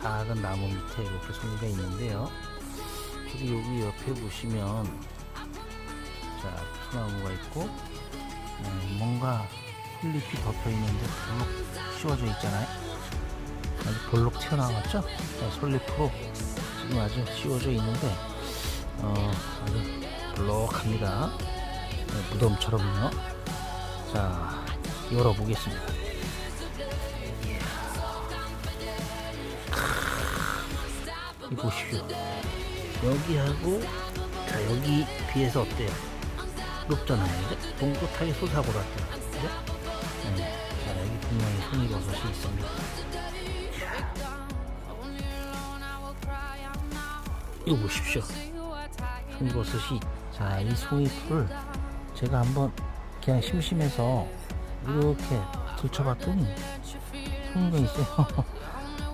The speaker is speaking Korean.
작은 나무 밑에 이렇게 송이가 있는데요. 그리고 여기 옆에 보시면 자 소나무가 있고 음, 뭔가 솔잎이 덮여 있는데 볼록 씌워져 있잖아요. 아주 볼록 튀어나왔죠? 자, 솔잎으로 지금 아주 씌워져 있는데 어, 아주 볼록합니다. 네, 무덤처럼요. 자 열어보겠습니다. 이 보십시오. 여기하고 자 여기 비해서 어때요? 높잖아요. 이제 봉긋하게 솟아보랐죠. 그죠? 네. 자 여기 분명히 송이버섯이 있습니다. 이거 보십시오. 송이버섯이 자 이 송이풀을 제가 한번 그냥 심심해서 이렇게 들춰봤더니 송이가 있어요.